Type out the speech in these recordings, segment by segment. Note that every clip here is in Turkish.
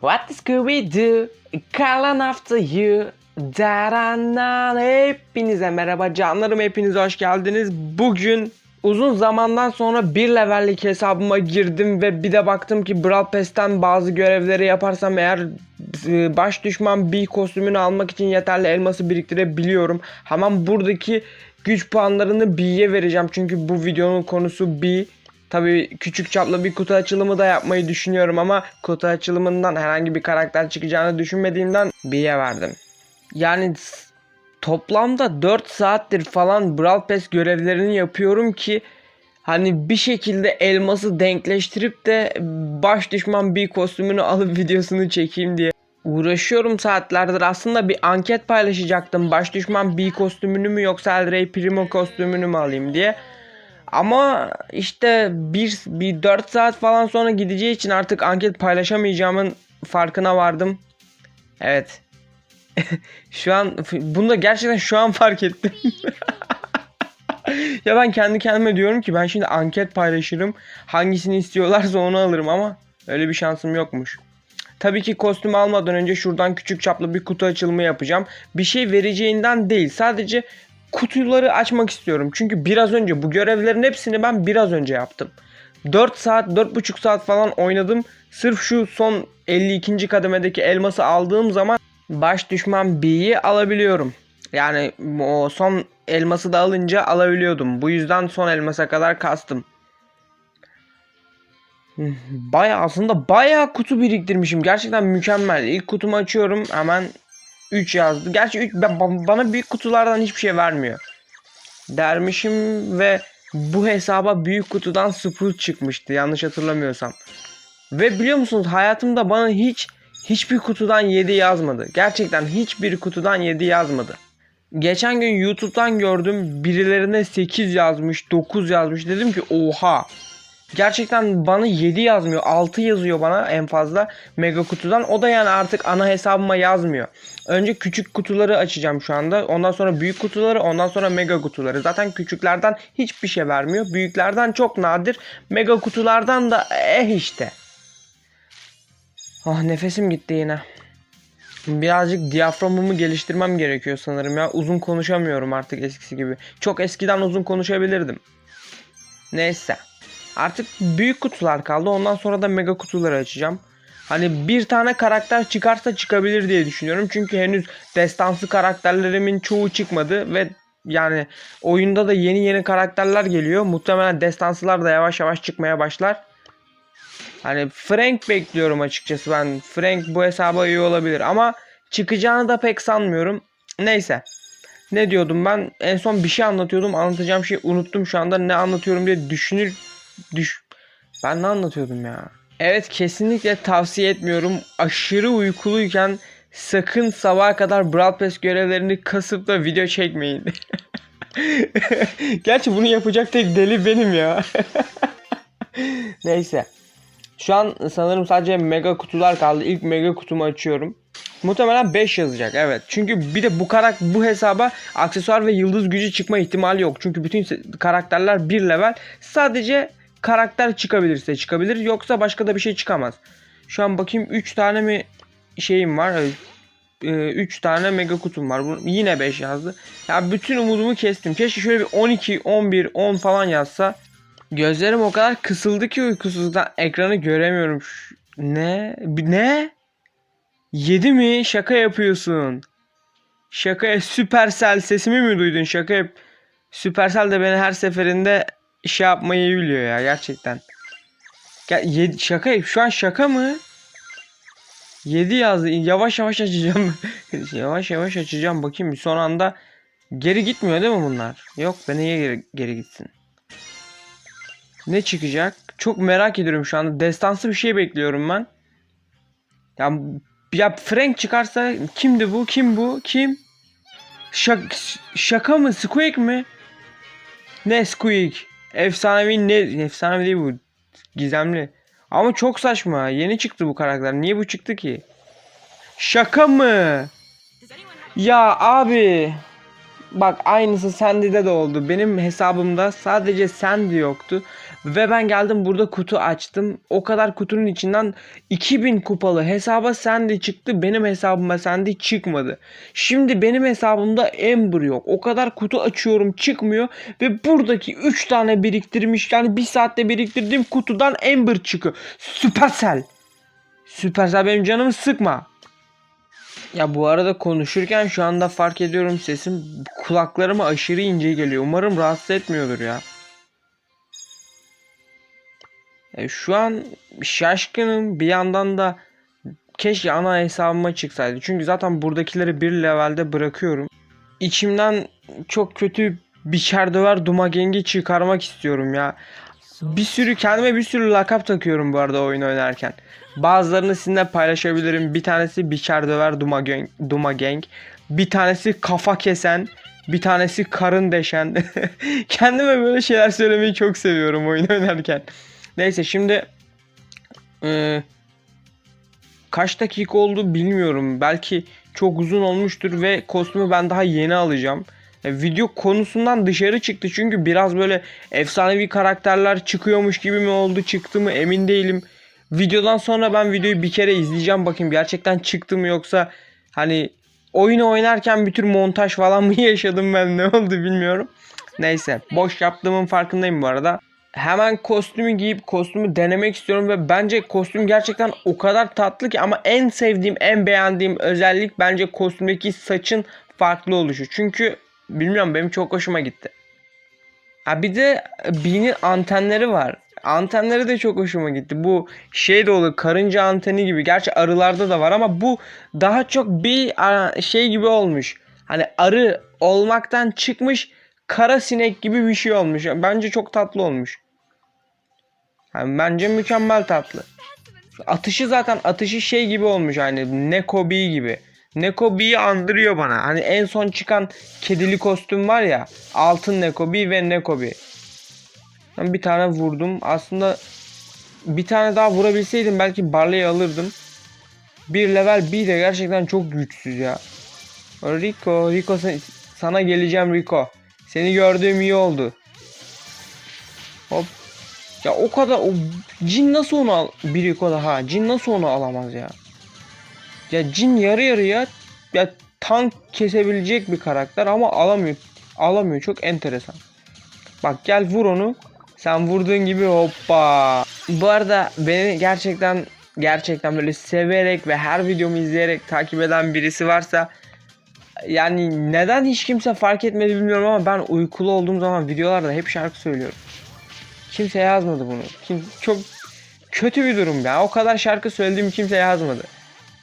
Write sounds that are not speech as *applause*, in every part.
What does Scooby do? Calling after you. Daranan hepinize merhaba canlarım hepiniz hoş geldiniz. Bugün uzun zamandan sonra bir levellik hesabıma girdim ve bir de baktım ki Brawl Pass'ten bazı görevleri yaparsam eğer e, baş düşman B kostümünü almak için yeterli elması biriktirebiliyorum. Hemen buradaki güç puanlarını B'ye vereceğim çünkü bu videonun konusu B. Tabii küçük çaplı bir kutu açılımı da yapmayı düşünüyorum ama kutu açılımından herhangi bir karakter çıkacağını düşünmediğimden B'ye verdim. Yani toplamda 4 saattir falan Brawl Pass görevlerini yapıyorum ki hani bir şekilde elması denkleştirip de baş düşman bir kostümünü alıp *laughs* videosunu çekeyim diye uğraşıyorum saatlerdir. Aslında bir anket paylaşacaktım. Baş düşman bir kostümünü mü yoksa El Rey Primo kostümünü mü alayım diye. Ama işte bir, bir 4 saat falan sonra gideceği için artık anket paylaşamayacağımın farkına vardım. Evet. *laughs* şu an bunu da gerçekten şu an fark ettim. *laughs* ya ben kendi kendime diyorum ki ben şimdi anket paylaşırım. Hangisini istiyorlarsa onu alırım ama öyle bir şansım yokmuş. Tabii ki kostüm almadan önce şuradan küçük çaplı bir kutu açılımı yapacağım. Bir şey vereceğinden değil. Sadece kutuları açmak istiyorum. Çünkü biraz önce bu görevlerin hepsini ben biraz önce yaptım. 4 saat, 4,5 saat falan oynadım. Sırf şu son 52. kademedeki elması aldığım zaman baş düşman B'yi alabiliyorum. Yani o son elması da alınca alabiliyordum. Bu yüzden son elmasa kadar kastım. Baya aslında baya kutu biriktirmişim. Gerçekten mükemmel. İlk kutumu açıyorum hemen 3 yazdı. Gerçi üç- ben- ba- bana büyük kutulardan hiçbir şey vermiyor. Dermişim ve bu hesaba büyük kutudan Sprout çıkmıştı yanlış hatırlamıyorsam. Ve biliyor musunuz hayatımda bana hiç hiçbir kutudan 7 yazmadı. Gerçekten hiçbir kutudan 7 yazmadı. Geçen gün YouTube'dan gördüm birilerine 8 yazmış 9 yazmış dedim ki oha. Gerçekten bana 7 yazmıyor 6 yazıyor bana en fazla mega kutudan. O da yani artık ana hesabıma yazmıyor. Önce küçük kutuları açacağım şu anda. Ondan sonra büyük kutuları ondan sonra mega kutuları. Zaten küçüklerden hiçbir şey vermiyor. Büyüklerden çok nadir. Mega kutulardan da eh işte. Ah nefesim gitti yine. Birazcık diyaframımı geliştirmem gerekiyor sanırım ya. Uzun konuşamıyorum artık eskisi gibi. Çok eskiden uzun konuşabilirdim. Neyse. Artık büyük kutular kaldı. Ondan sonra da mega kutuları açacağım. Hani bir tane karakter çıkarsa çıkabilir diye düşünüyorum. Çünkü henüz destansı karakterlerimin çoğu çıkmadı ve yani oyunda da yeni yeni karakterler geliyor. Muhtemelen destansılar da yavaş yavaş çıkmaya başlar. Hani Frank bekliyorum açıkçası ben. Frank bu hesaba iyi olabilir ama çıkacağını da pek sanmıyorum. Neyse. Ne diyordum ben? En son bir şey anlatıyordum. Anlatacağım şeyi unuttum şu anda. Ne anlatıyorum diye düşünür düş. Ben ne anlatıyordum ya? Evet kesinlikle tavsiye etmiyorum. Aşırı uykuluyken sakın sabaha kadar Brawl Pass görevlerini kasıp da video çekmeyin. *laughs* Gerçi bunu yapacak tek deli benim ya. *laughs* Neyse. Şu an sanırım sadece mega kutular kaldı. İlk mega kutumu açıyorum. Muhtemelen 5 yazacak evet. Çünkü bir de bu karak bu hesaba aksesuar ve yıldız gücü çıkma ihtimali yok. Çünkü bütün karakterler 1 level. Sadece karakter çıkabilirse çıkabilir. Yoksa başka da bir şey çıkamaz. Şu an bakayım 3 tane mi şeyim var. 3 tane mega kutum var. Yine 5 yazdı. Ya bütün umudumu kestim. Keşke şöyle bir 12, 11, 10 falan yazsa. Gözlerim o kadar kısıldı ki uykusuzluktan ekranı göremiyorum. Ne? Ne? 7 mi? Şaka yapıyorsun. Şaka Süpersel sesimi mi duydun? Şaka yap. Süpersel de beni her seferinde şey yapmayı biliyor ya gerçekten. Gel, yedi, şaka şu an şaka mı? 7 yazdı. Yavaş yavaş açacağım. *laughs* yavaş yavaş açacağım bakayım. Son anda geri gitmiyor değil mi bunlar? Yok be niye geri, geri gitsin? Ne çıkacak? Çok merak ediyorum şu anda. Destansı bir şey bekliyorum ben. Ya, ya Frank çıkarsa kimdi bu? Kim bu? Kim? Şak, şaka mı? Squeak mi? Ne Squeak? Efsanevi ne? Efsanevi değil bu. Gizemli. Ama çok saçma. Yeni çıktı bu karakter. Niye bu çıktı ki? Şaka mı? Ya abi. Bak aynısı Sandy'de de oldu. Benim hesabımda sadece Sandy yoktu. Ve ben geldim burada kutu açtım. O kadar kutunun içinden 2000 kupalı hesaba Sandy çıktı. Benim hesabıma Sandy çıkmadı. Şimdi benim hesabımda Ember yok. O kadar kutu açıyorum çıkmıyor. Ve buradaki 3 tane biriktirmiş. Yani bir saatte biriktirdiğim kutudan Ember çıkıyor. Supercell. Supercell benim canımı sıkma. Ya bu arada konuşurken şu anda fark ediyorum sesim kulaklarıma aşırı ince geliyor. Umarım rahatsız etmiyordur ya. E, şu an şaşkınım bir yandan da keşke ana hesabıma çıksaydı. Çünkü zaten buradakileri bir levelde bırakıyorum. İçimden çok kötü biçer döver Dumagengi çıkarmak istiyorum ya. Bir sürü kendime bir sürü lakap takıyorum bu arada oyun oynarken. Bazılarını sizinle paylaşabilirim. Bir tanesi biçer döver Dumagang, Dumagang. Bir tanesi kafa kesen. Bir tanesi karın deşen. *laughs* Kendime böyle şeyler söylemeyi çok seviyorum oyun oynarken. Neyse şimdi eee, kaç dakika oldu bilmiyorum. Belki çok uzun olmuştur ve kostümü ben daha yeni alacağım. E, video konusundan dışarı çıktı çünkü biraz böyle efsanevi karakterler çıkıyormuş gibi mi oldu çıktı mı emin değilim. Videodan sonra ben videoyu bir kere izleyeceğim bakayım gerçekten çıktı mı yoksa hani oyunu oynarken bir tür montaj falan mı *laughs* yaşadım ben ne oldu bilmiyorum. Neyse boş yaptığımın farkındayım bu arada. Hemen kostümü giyip kostümü denemek istiyorum ve bence kostüm gerçekten o kadar tatlı ki ama en sevdiğim en beğendiğim özellik bence kostümdeki saçın farklı oluşu. Çünkü bilmiyorum benim çok hoşuma gitti. Ha bir de Bee'nin antenleri var. Antenleri de çok hoşuma gitti. Bu şey de olur karınca anteni gibi. Gerçi arılarda da var ama bu daha çok bir şey gibi olmuş. Hani arı olmaktan çıkmış kara sinek gibi bir şey olmuş. Bence çok tatlı olmuş. Yani bence mükemmel tatlı. Atışı zaten atışı şey gibi olmuş hani Neko Bee gibi. Neko Bee'yi andırıyor bana. Hani en son çıkan kedili kostüm var ya. Altın Neko Bee ve Neko Bee. Ben bir tane vurdum. Aslında bir tane daha vurabilseydim belki Barley'i alırdım. Bir level B de gerçekten çok güçsüz ya. Rico, Rico sen- sana geleceğim Rico. Seni gördüğüm iyi oldu. Hop. Ya o kadar o cin nasıl onu al bir Rico daha. Cin nasıl onu alamaz ya? Ya cin yarı yarıya ya tank kesebilecek bir karakter ama alamıyor. Alamıyor. Çok enteresan. Bak gel vur onu. Sen vurduğun gibi hoppa. Bu arada beni gerçekten gerçekten böyle severek ve her videomu izleyerek takip eden birisi varsa yani neden hiç kimse fark etmedi bilmiyorum ama ben uykulu olduğum zaman videolarda hep şarkı söylüyorum. Kimse yazmadı bunu. Kim çok kötü bir durum ya. O kadar şarkı söylediğim kimse yazmadı.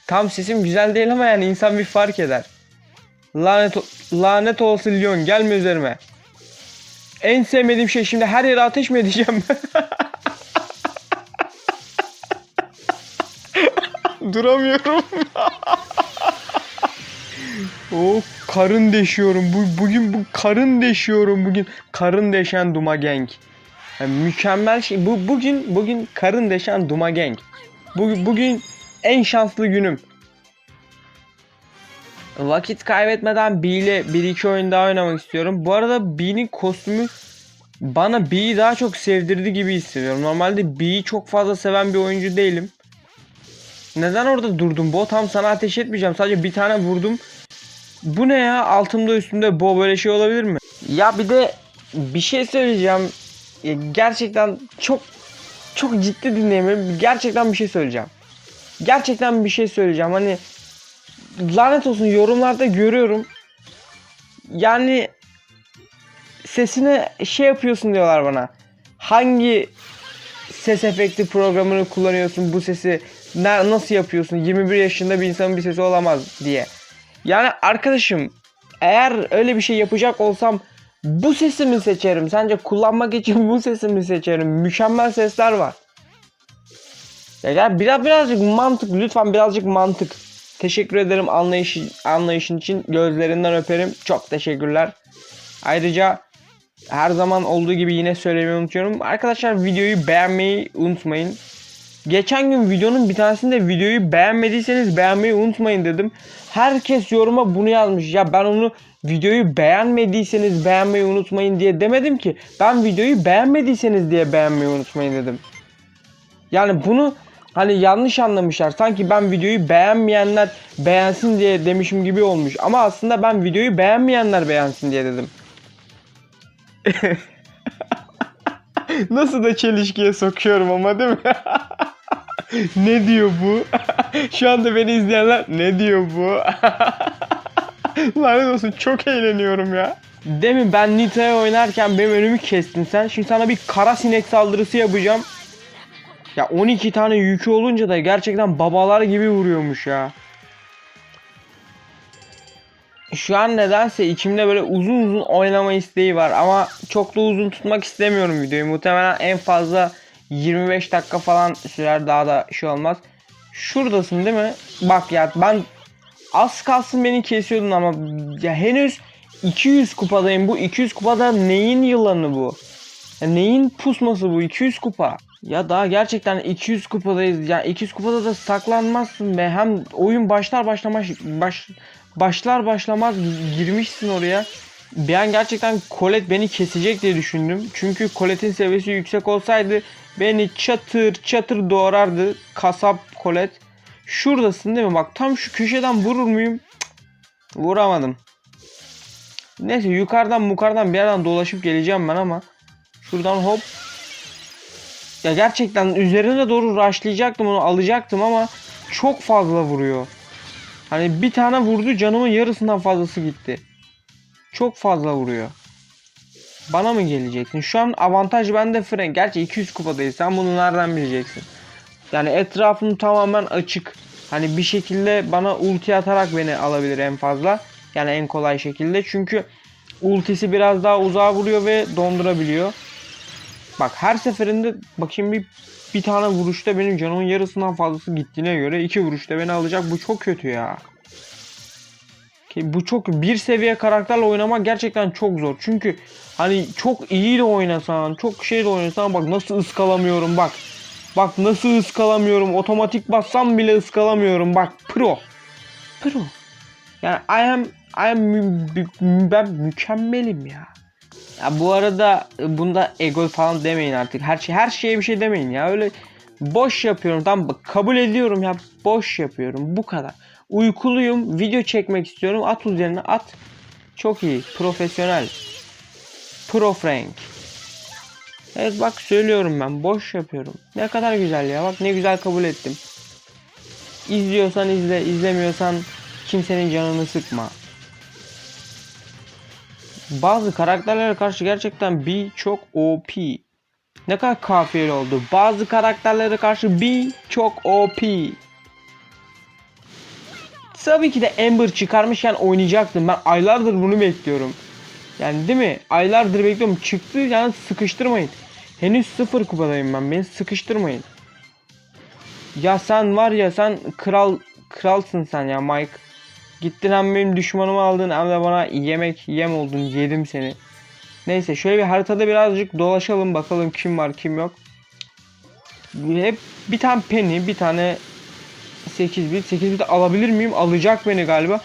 Tam sesim güzel değil ama yani insan bir fark eder. Lanet lanet olsun Lyon gelme üzerime. En sevmediğim şey şimdi her yere ateş mi edeceğim? *laughs* Duramıyorum. *laughs* o karın deşiyorum. Bu, bugün bu karın deşiyorum bugün. Karın deşen Duma Gang. Yani mükemmel şey. Bu bugün bugün karın deşen Duma Gang. Bugün bugün en şanslı günüm. Vakit kaybetmeden B ile 1-2 oyun daha oynamak istiyorum. Bu arada B'nin kostümü bana B'yi daha çok sevdirdi gibi hissediyorum. Normalde B'yi çok fazla seven bir oyuncu değilim. Neden orada durdum? Bo tam sana ateş etmeyeceğim. Sadece bir tane vurdum. Bu ne ya? Altımda üstümde bo böyle şey olabilir mi? Ya bir de bir şey söyleyeceğim. Gerçekten çok çok ciddi dinleyin. Gerçekten bir şey söyleyeceğim. Gerçekten bir şey söyleyeceğim. Hani lanet olsun yorumlarda görüyorum. Yani sesine şey yapıyorsun diyorlar bana. Hangi ses efekti programını kullanıyorsun bu sesi nasıl yapıyorsun 21 yaşında bir insanın bir sesi olamaz diye. Yani arkadaşım eğer öyle bir şey yapacak olsam bu sesi mi seçerim? Sence kullanmak için bu sesi mi seçerim? Mükemmel sesler var. Ya gel biraz birazcık mantık lütfen birazcık mantık. Teşekkür ederim anlayış, anlayışın için. Gözlerinden öperim. Çok teşekkürler. Ayrıca her zaman olduğu gibi yine söylemeyi unutuyorum. Arkadaşlar videoyu beğenmeyi unutmayın. Geçen gün videonun bir tanesinde videoyu beğenmediyseniz beğenmeyi unutmayın dedim. Herkes yoruma bunu yazmış. Ya ben onu videoyu beğenmediyseniz beğenmeyi unutmayın diye demedim ki. Ben videoyu beğenmediyseniz diye beğenmeyi unutmayın dedim. Yani bunu hani yanlış anlamışlar. Sanki ben videoyu beğenmeyenler beğensin diye demişim gibi olmuş. Ama aslında ben videoyu beğenmeyenler beğensin diye dedim. *laughs* Nasıl da çelişkiye sokuyorum ama değil mi? *laughs* ne diyor bu? *laughs* Şu anda beni izleyenler ne diyor bu? Lanet olsun çok eğleniyorum ya. Demin ben Nita'ya oynarken benim önümü kestin sen. Şimdi sana bir kara sinek saldırısı yapacağım. Ya 12 tane yükü olunca da gerçekten babalar gibi vuruyormuş ya. Şu an nedense içimde böyle uzun uzun oynama isteği var ama çok da uzun tutmak istemiyorum videoyu. Muhtemelen en fazla 25 dakika falan sürer daha da şey olmaz. Şuradasın değil mi? Bak ya ben az kalsın beni kesiyordun ama ya henüz 200 kupadayım. Bu 200 kupada neyin yılanı bu? Ya neyin pusması bu? 200 kupa. Ya daha gerçekten 200 kupadayız. Ya 200 kupada da saklanmazsın be. Hem oyun başlar başlamaz baş, başlar başlamaz girmişsin oraya. Bir an gerçekten Colette beni kesecek diye düşündüm. Çünkü Colette'in seviyesi yüksek olsaydı beni çatır çatır doğrardı. Kasap Colette. Şuradasın değil mi? Bak tam şu köşeden vurur muyum? Vuramadım. Neyse yukarıdan mukardan bir yerden dolaşıp geleceğim ben ama. Şuradan hop. Ya gerçekten üzerine doğru rushlayacaktım onu alacaktım ama çok fazla vuruyor. Hani bir tane vurdu canımın yarısından fazlası gitti. Çok fazla vuruyor. Bana mı geleceksin? Şu an avantaj bende Frank. Gerçi 200 kupadayız. Sen bunu nereden bileceksin? Yani etrafım tamamen açık. Hani bir şekilde bana ulti atarak beni alabilir en fazla. Yani en kolay şekilde. Çünkü ultisi biraz daha uzağa vuruyor ve dondurabiliyor. Bak her seferinde bakayım bir bir tane vuruşta benim canımın yarısından fazlası gittiğine göre iki vuruşta beni alacak. Bu çok kötü ya. Ki bu çok bir seviye karakterle oynamak gerçekten çok zor. Çünkü hani çok iyi de oynasan, çok şey de oynasan bak nasıl ıskalamıyorum bak. Bak nasıl ıskalamıyorum. Otomatik bassam bile ıskalamıyorum. Bak pro. Pro. Yani I am, I am ben mükemmelim ya. Ya bu arada bunda ego falan demeyin artık. Her şey her şeye bir şey demeyin ya. Öyle boş yapıyorum. Tamam bak kabul ediyorum ya. Boş yapıyorum. Bu kadar. Uykuluyum. Video çekmek istiyorum. At üzerine at. Çok iyi. Profesyonel. Pro Frank. Evet bak söylüyorum ben. Boş yapıyorum. Ne kadar güzel ya. Bak ne güzel kabul ettim. İzliyorsan izle. izlemiyorsan kimsenin canını sıkma. Bazı karakterlere karşı gerçekten bir çok OP. Ne kadar kafiyeli oldu. Bazı karakterlere karşı bir çok OP. Tabii ki de Amber çıkarmışken oynayacaktım. Ben aylardır bunu bekliyorum. Yani değil mi? Aylardır bekliyorum. Çıktı yani sıkıştırmayın. Henüz sıfır kupadayım ben. Beni sıkıştırmayın. Ya sen var ya sen kral kralsın sen ya Mike. Gittin hem benim düşmanımı aldın hem de bana yemek yem oldun. Yedim seni. Neyse şöyle bir haritada birazcık dolaşalım bakalım kim var kim yok. Hep bir tane Penny bir tane 8 bit 8 bit alabilir miyim? Alacak beni galiba.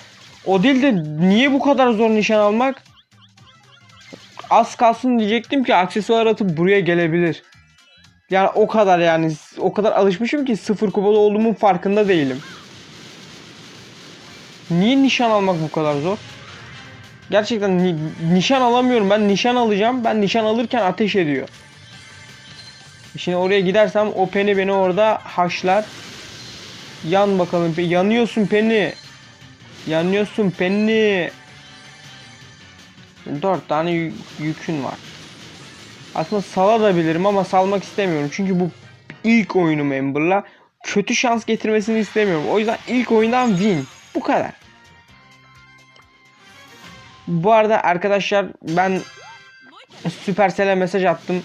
O değil de niye bu kadar zor nişan almak? Az kalsın diyecektim ki aksesuar atıp buraya gelebilir. Yani o kadar yani o kadar alışmışım ki sıfır kupada olduğumun farkında değilim. Niye nişan almak bu kadar zor? Gerçekten ni- nişan alamıyorum. Ben nişan alacağım. Ben nişan alırken ateş ediyor. Şimdi oraya gidersem o peni beni orada haşlar. Yan bakalım. Yanıyorsun peni. Yanıyorsun peni. Dört tane yü- yükün var. Aslında salabilirim ama salmak istemiyorum. Çünkü bu ilk oyunum Amber'la. Kötü şans getirmesini istemiyorum. O yüzden ilk oyundan win. Bu kadar. Bu arada arkadaşlar ben Supercell'e mesaj attım.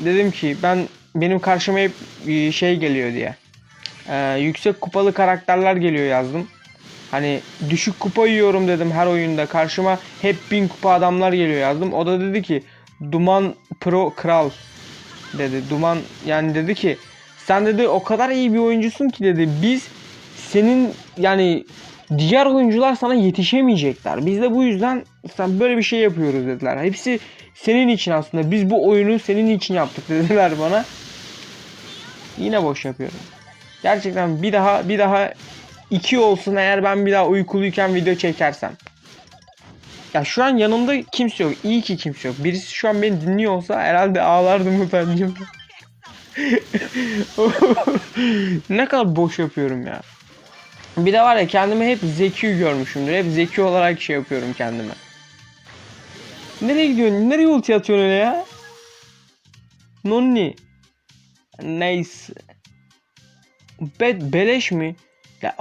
Dedim ki ben benim karşıma hep e, şey geliyor diye. Ee, yüksek kupalı karakterler geliyor yazdım. Hani düşük kupa yiyorum dedim her oyunda. Karşıma hep bin kupa adamlar geliyor yazdım. O da dedi ki Duman Pro Kral dedi. Duman yani dedi ki sen dedi o kadar iyi bir oyuncusun ki dedi. Biz senin yani diğer oyuncular sana yetişemeyecekler. Biz de bu yüzden sen böyle bir şey yapıyoruz dediler. Hepsi senin için aslında. Biz bu oyunu senin için yaptık dediler bana. Yine boş yapıyorum. Gerçekten bir daha bir daha iki olsun eğer ben bir daha uykuluyken video çekersem. Ya şu an yanımda kimse yok. İyi ki kimse yok. Birisi şu an beni dinliyor olsa herhalde ağlardım utancımdan. *laughs* ne kadar boş yapıyorum ya. Bir de var ya kendimi hep zeki görmüşümdür. Hep zeki olarak şey yapıyorum kendime. Nereye gidiyorsun? Nereye ulti atıyorsun öyle ya? Nonni. Neyse. Be beleş mi? Ya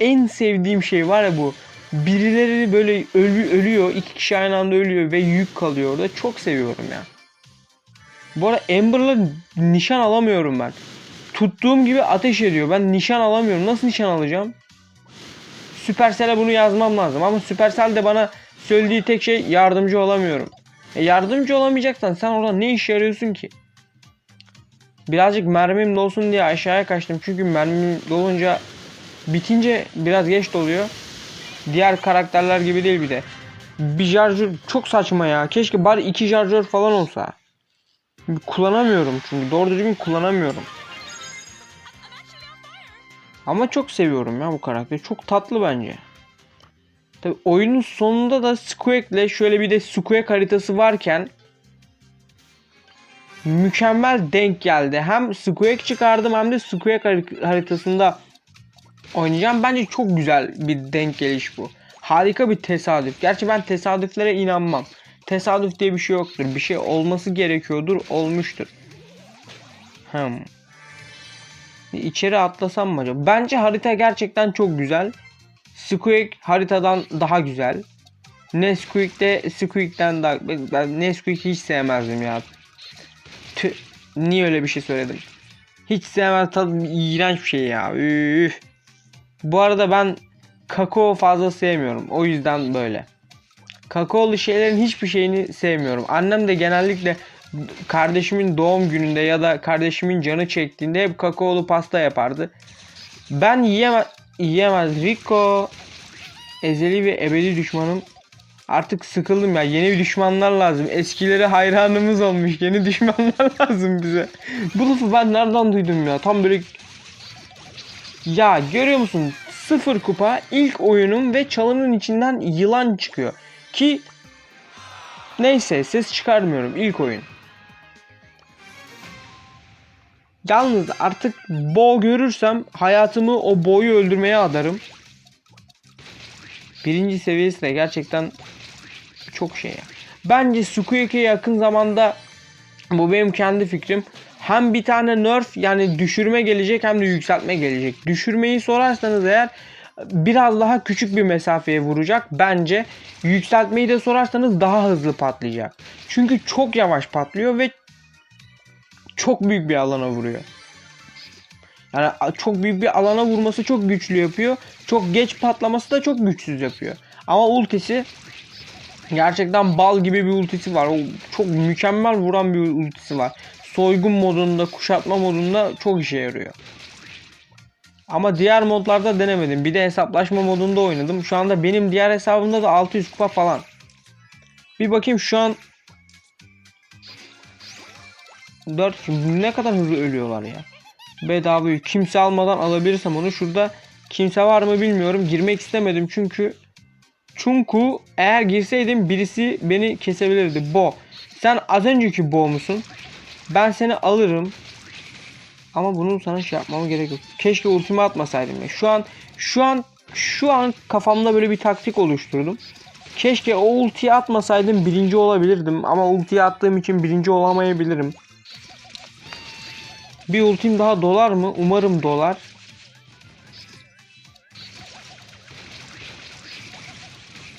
en sevdiğim şey var ya bu. Birileri böyle ölü ölüyor, iki kişi aynı anda ölüyor ve yük kalıyor orada. Çok seviyorum ya. Bu arada Amber'la nişan alamıyorum ben. Tuttuğum gibi ateş ediyor. Ben nişan alamıyorum. Nasıl nişan alacağım? Supercell'e bunu yazmam lazım ama Supercell de bana söylediği tek şey yardımcı olamıyorum. E yardımcı olamayacaksan sen orada ne işe yarıyorsun ki? Birazcık mermim dolsun diye aşağıya kaçtım. Çünkü mermim dolunca bitince biraz geç doluyor. Diğer karakterler gibi değil bir de. Bir şarjör çok saçma ya. Keşke bari iki şarjör falan olsa. Kullanamıyorum çünkü doğru düzgün kullanamıyorum. Ama çok seviyorum ya bu karakteri. Çok tatlı bence. Tabi oyunun sonunda da Squeak'le şöyle bir de Squeak haritası varken mükemmel denk geldi. Hem Squeak çıkardım hem de Squeak har- haritasında oynayacağım. Bence çok güzel bir denk geliş bu. Harika bir tesadüf. Gerçi ben tesadüflere inanmam. Tesadüf diye bir şey yoktur. Bir şey olması gerekiyordur, olmuştur. Hmm. İçeri atlasam mı acaba? Bence harita gerçekten çok güzel. Squeak haritadan daha güzel. Nesquik de Squeak'ten daha... Ben- Ben Nesquik hiç sevmezdim ya. Tüh. Niye öyle bir şey söyledim? Hiç sevmez tadı iğrenç bir şey ya. Üf. Bu arada ben kakao fazla sevmiyorum. O yüzden böyle. Kakaolu şeylerin hiçbir şeyini sevmiyorum. Annem de genellikle kardeşimin doğum gününde ya da kardeşimin canı çektiğinde hep kakaolu pasta yapardı. Ben yiyemez, yiyemez. Rico ezeli ve ebedi düşmanım. Artık sıkıldım ya. Yeni düşmanlar lazım. Eskileri hayranımız olmuş. Yeni düşmanlar *laughs* lazım bize. Bu lafı ben nereden duydum ya? Tam böyle ya görüyor musun? Sıfır kupa ilk oyunum ve çalının içinden yılan çıkıyor. Ki neyse ses çıkarmıyorum ilk oyun. Yalnız artık bo görürsem hayatımı o boyu öldürmeye adarım. Birinci seviyesi de gerçekten çok şey ya. Bence Squeak'e yakın zamanda bu benim kendi fikrim. Hem bir tane nerf yani düşürme gelecek hem de yükseltme gelecek. Düşürmeyi sorarsanız eğer biraz daha küçük bir mesafeye vuracak bence. Yükseltmeyi de sorarsanız daha hızlı patlayacak. Çünkü çok yavaş patlıyor ve çok büyük bir alana vuruyor. Yani çok büyük bir alana vurması çok güçlü yapıyor. Çok geç patlaması da çok güçsüz yapıyor. Ama ultisi gerçekten bal gibi bir ultisi var. O çok mükemmel vuran bir ultisi var. Soygun modunda, kuşatma modunda çok işe yarıyor. Ama diğer modlarda denemedim. Bir de hesaplaşma modunda oynadım. Şu anda benim diğer hesabımda da 600 kupa falan. Bir bakayım şu an 4 ne kadar hızlı ölüyorlar ya. Bedava kimse almadan alabilirsem onu şurada kimse var mı bilmiyorum. Girmek istemedim çünkü çünkü eğer girseydim birisi beni kesebilirdi. Bo. Sen az önceki bo musun? Ben seni alırım. Ama bunun sana şey yapmama gerek yok. Keşke ultimi atmasaydım ya. Şu an şu an şu an kafamda böyle bir taktik oluşturdum. Keşke o ultiyi atmasaydım birinci olabilirdim. Ama ultiyi attığım için birinci olamayabilirim. Bir ultim daha dolar mı? Umarım dolar.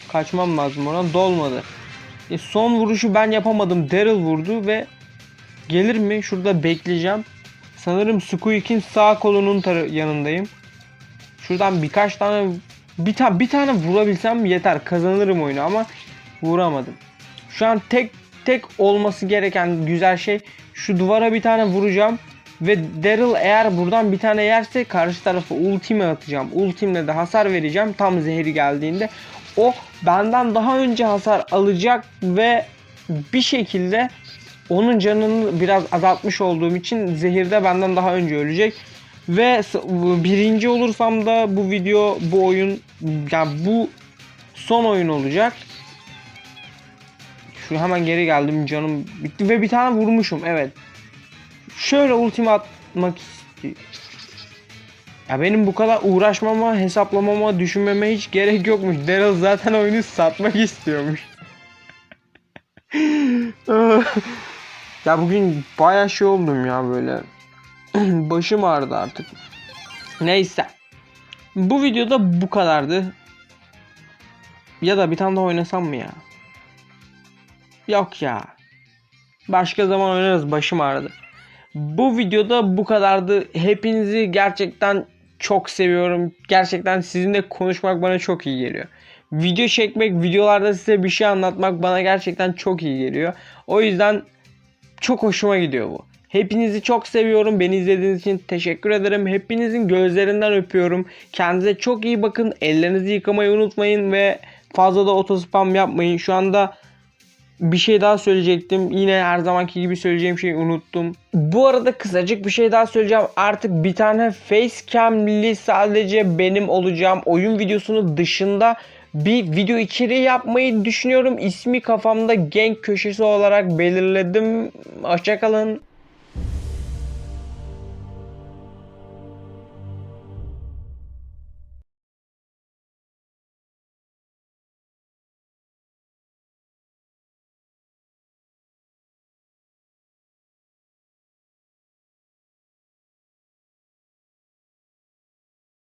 Kaçmam lazım oradan. Dolmadı. E, son vuruşu ben yapamadım. Daryl vurdu ve gelir mi? Şurada bekleyeceğim. Sanırım Squeak'in sağ kolunun yanındayım. Şuradan birkaç tane bir tane bir tane vurabilsem yeter. Kazanırım oyunu ama vuramadım. Şu an tek tek olması gereken güzel şey şu duvara bir tane vuracağım. Ve Daryl eğer buradan bir tane yerse karşı tarafa ultimi atacağım. Ultimle de hasar vereceğim tam zehri geldiğinde. O benden daha önce hasar alacak ve bir şekilde onun canını biraz azaltmış olduğum için zehirde benden daha önce ölecek. Ve birinci olursam da bu video, bu oyun, yani bu son oyun olacak. Şu hemen geri geldim canım bitti ve bir tane vurmuşum evet. Şöyle ultimi atmak. Ya benim bu kadar uğraşmama, hesaplamama, düşünmeme hiç gerek yokmuş. Daryl zaten oyunu satmak istiyormuş. *laughs* ya bugün bayağı şey oldum ya böyle. *clears throat* Başım ağrıdı artık. Neyse. Bu videoda bu kadardı. Ya da bir tane daha oynasam mı ya? Yok ya. Başka zaman oynarız başım ağrıdı. Bu videoda bu kadardı. Hepinizi gerçekten çok seviyorum. Gerçekten sizinle konuşmak bana çok iyi geliyor. Video çekmek, videolarda size bir şey anlatmak bana gerçekten çok iyi geliyor. O yüzden çok hoşuma gidiyor bu. Hepinizi çok seviyorum. Beni izlediğiniz için teşekkür ederim. Hepinizin gözlerinden öpüyorum. Kendinize çok iyi bakın. Ellerinizi yıkamayı unutmayın ve fazla da otospam yapmayın. Şu anda bir şey daha söyleyecektim. Yine her zamanki gibi söyleyeceğim şeyi unuttum. Bu arada kısacık bir şey daha söyleyeceğim. Artık bir tane facecam'li sadece benim olacağım oyun videosunu dışında bir video içeriği yapmayı düşünüyorum. İsmi kafamda Genk köşesi olarak belirledim. Hoşçakalın.